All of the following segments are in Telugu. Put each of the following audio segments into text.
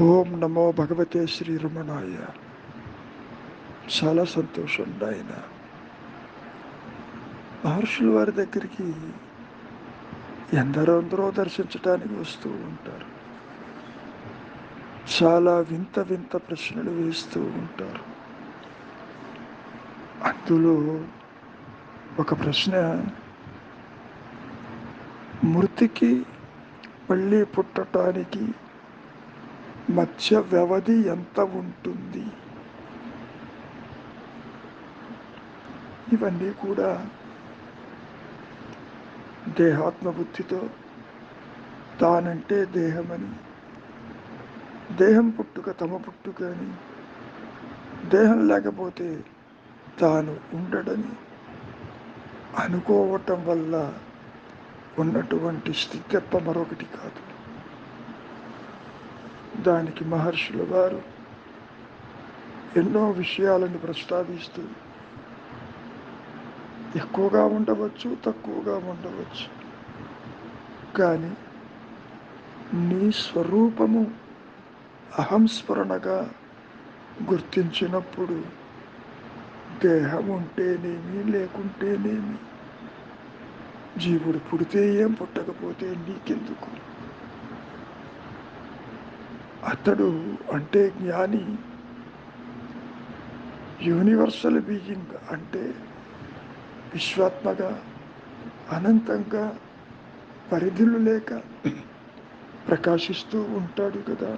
ఓం నమో భగవతే శ్రీరమణాయ. చాలా సంతోషం ఆయన మహర్షుల వారి దగ్గరికి ఎందరో అందరో దర్శించడానికి వస్తూ ఉంటారు. చాలా వింత వింత ప్రశ్నలు వేస్తూ ఉంటారు. అందులో ఒక ప్రశ్న మృతికి మళ్ళీ పుట్టటానికి మధ్య వ్యవధి ఎంత ఉంటుంది? ఇవన్నీ కూడా దేహాత్మబుద్ధితో తానంటే దేహమని దేహం పుట్టుక తమ పుట్టుక అని దేహం లేకపోతే తాను ఉండడని అనుకోవటం వల్ల ఉన్నటువంటి స్థితి తప్ప మరొకటి కాదు. దానికి మహర్షుల వారు ఎన్నో విషయాలను ప్రస్తావిస్తూ ఎక్కువగా ఉండవచ్చు తక్కువగా ఉండవచ్చు. కానీ నీ స్వరూపము అహంస్మరణగా గుర్తించినప్పుడు దేహం ఉంటేనేమి లేకుంటేనేమి? జీవుడు పుడితే ఏం పుట్టకపోతే నీకెందుకు? అతడు అంటే జ్ఞాని. యూనివర్సల్ బీయింగ్ అంటే విశ్వాత్మగా అనంతంగా పరిధులు లేక ప్రకాశిస్తూ ఉంటాడు కదా.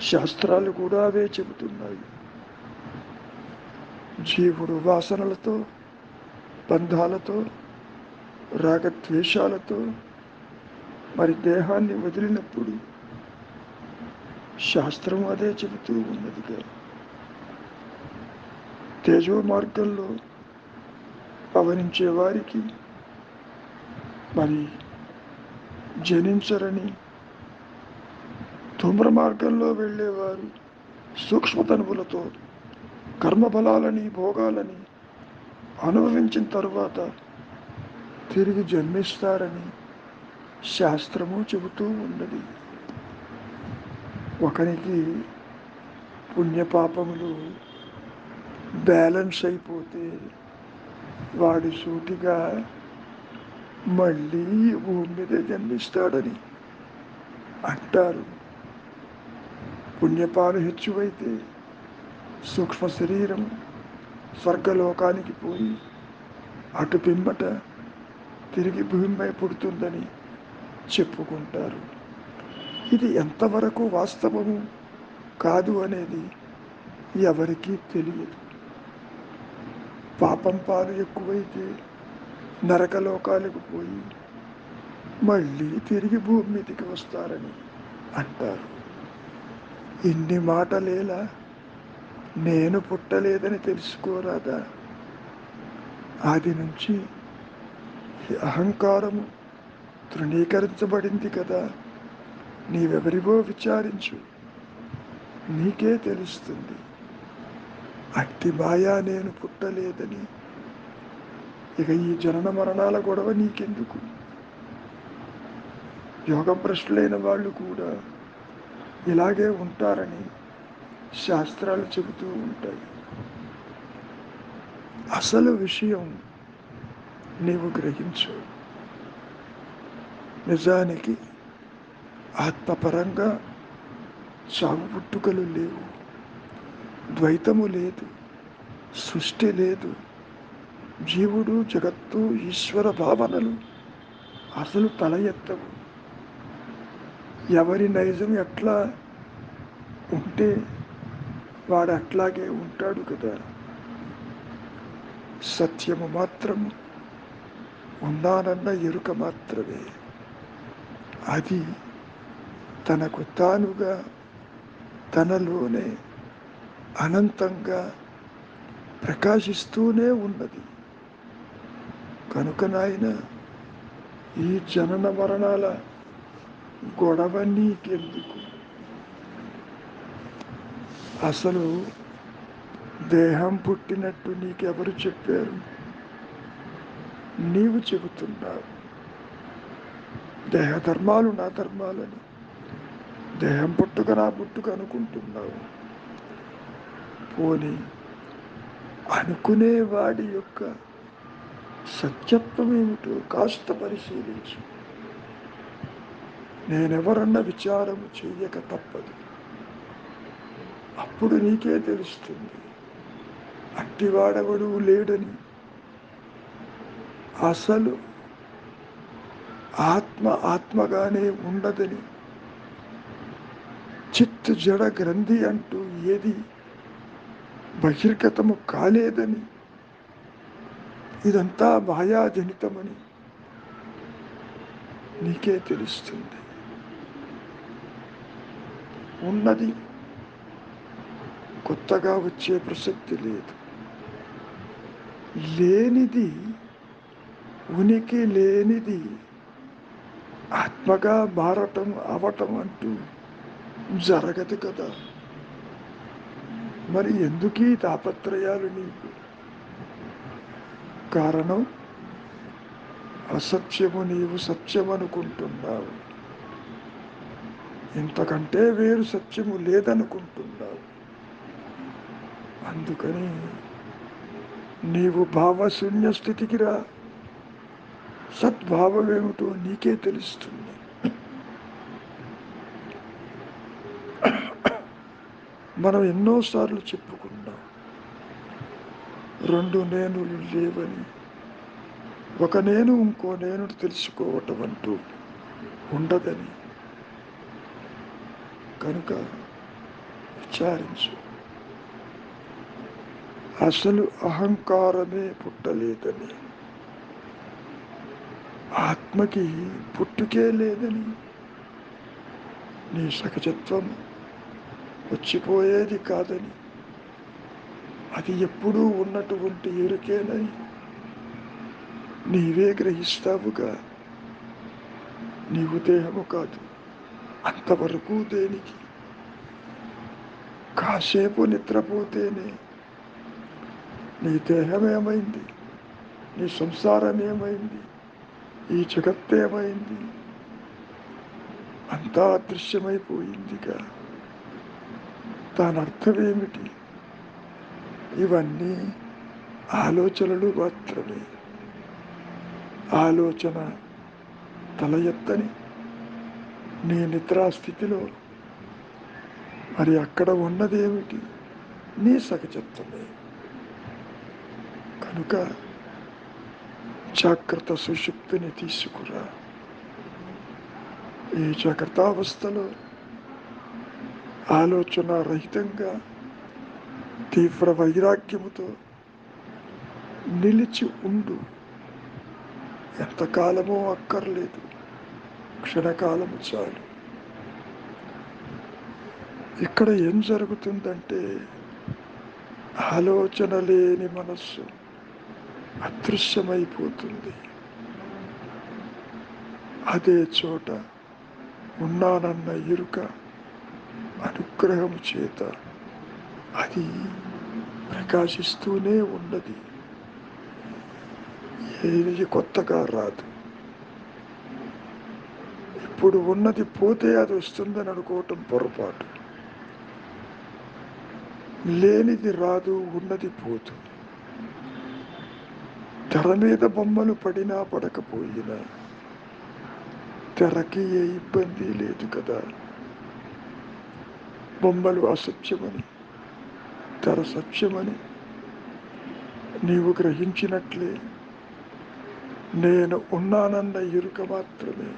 శాస్త్రాలు కూడా అవే చెబుతున్నాయి. జీవుడు వాసనలతో బంధాలతో రాగద్వేషాలతో మరి దేహాన్ని వదిలినప్పుడు శాస్త్రం అదే చెబుతూ ఉన్నదిగా తేజో మార్గంలో పవనించే వారికి మరి జనించరని ధూమ్ర మార్గంలో వెళ్ళేవారు సూక్ష్మతనువులతో కర్మబలాలని భోగాలని అనుభవించిన తరువాత తిరిగి జన్మిస్తారని శాస్త్రము చెబుతూ ఉన్నది. ఒకరికి పుణ్యపాపములు బ్యాలెన్స్ అయిపోతే వాడి సూటిగా మళ్ళీ భూమి మీద జన్మిస్తాడని అంటారు. పుణ్యపాలు హెచ్చువైతే సూక్ష్మ శరీరం స్వర్గలోకానికి పోయి అటు పిమ్మట తిరిగి భూమిపై పుడుతుందని చెప్పుకుంటారు. ఇది ఎంతవరకు వాస్తవము కాదు అనేది ఎవరికీ తెలియదు. పాపం పాలు ఎక్కువైతే నరకలోకాలకు పోయి మళ్ళీ తిరిగి భూమి మీదకి వస్తారని అంటారు. ఇన్ని మాటలేలా నేను పుట్టలేదని తెలుసుకోరాదా? ఆది నుంచి అహంకారము తృణీకరించబడింది కదా? నీవెవరివో విచారించు. నీకే తెలుస్తుంది. అట్టి మాయా నేను పుట్టలేదని. ఇక ఈ జనన మరణాల గొడవ నీకెందుకు? యోగ భ్రష్టులైన వాళ్ళు కూడా ఇలాగే ఉంటారని శాస్త్రాలు చెబుతూ ఉంటాయి. అసలు విషయం నీవు గ్రహించు. నిజానికి ఆత్మపరంగా చావు పుట్టుకలు లేవు. ద్వైతము లేదు. సృష్టి లేదు. జీవుడు జగత్తు ఈశ్వర భావనలు అసలు తల ఎత్తవు. ఎవరి నైజం ఎట్లా ఉంటే వాడు అట్లాగే ఉంటాడు కదా. సత్యము మాత్రము ఉన్నానన్న ఎరుక మాత్రమే. అది తనకు తానుగా తనలోనే అనంతంగా ప్రకాశిస్తూనే ఉన్నది. కనుక నాయన ఈ జనన మరణాల గొడవ నీకెందుకు? అసలు దేహం పుట్టినట్టు నీకెవరు చెప్పారు? నీవు చెబుతున్నావు. దేహ ధర్మాలు నా ధర్మాలని దేహం పుట్టుక నా పుట్టుక అనుకుంటున్నావు. పోని అనుకునేవాడి యొక్క సత్యత్వం ఏమిటో కాస్త పరిశీలించు. నేనెవరన్న విచారం చేయక తప్పదు. అప్పుడు నీకే తెలుస్తుంది. అట్టివాడెవడు లేడని. అసలు ఆత్మ ఆత్మగానే ఉండదని చిత్ జడ గ్రంథి అంటూ ఏది బహిర్గతము కాలేదని. ఇదంతా మాయాజనితమని నీకే తెలుస్తుంది. ఉన్నది కొత్తగా వచ్చే ప్రసక్తి లేదు. లేనిది ఉనికి లేనిది ఆత్మగా మారటం అవటం అంటూ జరగదు కదా. మరి ఎందుకీ తాపత్రయాలు నీకు? కారణం? అసత్యము నీవు సత్యమనుకుంటున్నావు. ఇంతకంటే వేరు సత్యము లేదనుకుంటున్నావు. అందుకని నీవు భావశూన్య స్థితికి రా. సద్భావమేమిటో నీకే తెలుస్తుంది. మనం ఎన్నోసార్లు చెప్పుకున్నాం. రెండు నేనులు లేవని ఒక నేను ఇంకో నేను తెలుసుకోవటం అంటూ ఉండదని కనుక విచారించు. అసలు అహంకారమే పుట్టలేదని ఆత్మకి పుట్టుకే లేదని నీ సహజత్వం వచ్చిపోయేది కాదని అది ఎప్పుడూ ఉన్నటువంటి ఎరుకేనని నీవే గ్రహిస్తావుగా. నీవు దేహము కాదు అంతవరకు దేనికి? కాసేపు నిద్రపోతేనే నీ దేహం ఏమైంది నీ సంసారం ఏమైంది ఈ జగత్తేమైంది? అంతా అదృశ్యమైపోయిందిగా. దాని అర్థం ఏమిటి? ఇవన్నీ ఆలోచనలు మాత్రమే. ఆలోచన తల ఎత్తని నీ నిద్రాస్థితిలో మరి అక్కడ ఉన్నదేమిటి? నీ సహజత్వమే కనుక జాగ్రత్త సుషుప్తిని తీసుకురా. ఈ జాగ్రత్తావస్థలో ఆలోచన రహితంగా తీవ్ర వైరాగ్యముతో నిలిచి ఉండు. ఎంతకాలమో అక్కర్లేదు. క్షణకాలము చాలు. ఇక్కడ ఏం జరుగుతుందంటే ఆలోచన లేని మనస్సు అదృశ్యమైపోతుంది. అదే చోట ఉన్నానన్న ఎరుక అనుగ్రహం చేత అది ప్రకాశిస్తూనే ఉన్నది. ఏది కొత్తగా రాదు. ఇప్పుడు ఉన్నది పోతే అది వస్తుందని అనుకోవటం పొరపాటు. లేనిది రాదు ఉన్నది పోతుంది తెర మీద బొమ్మలు పడినా పడకపోయినా తెరకి ఏ ఇబ్బంది లేదు కదా. బొమ్మలు అసత్యమని తర సత్యమని నీవు గ్రహించినట్లే. నేను ఉన్నానన్న ఎరుక మాత్రమే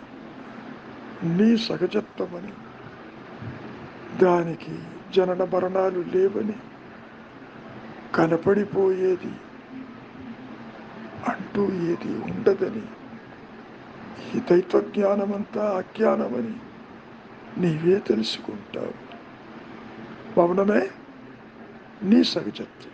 నీ సహజత్వమని దానికి జనన మరణాలు లేవని కనపడిపోయేది అంటూ ఏది ఉండదని ఈ దైత్వజ్ఞానమంతా అజ్ఞానమని నీవే తెలుసుకుంటావు. మౌనమే నీ సహజత్వం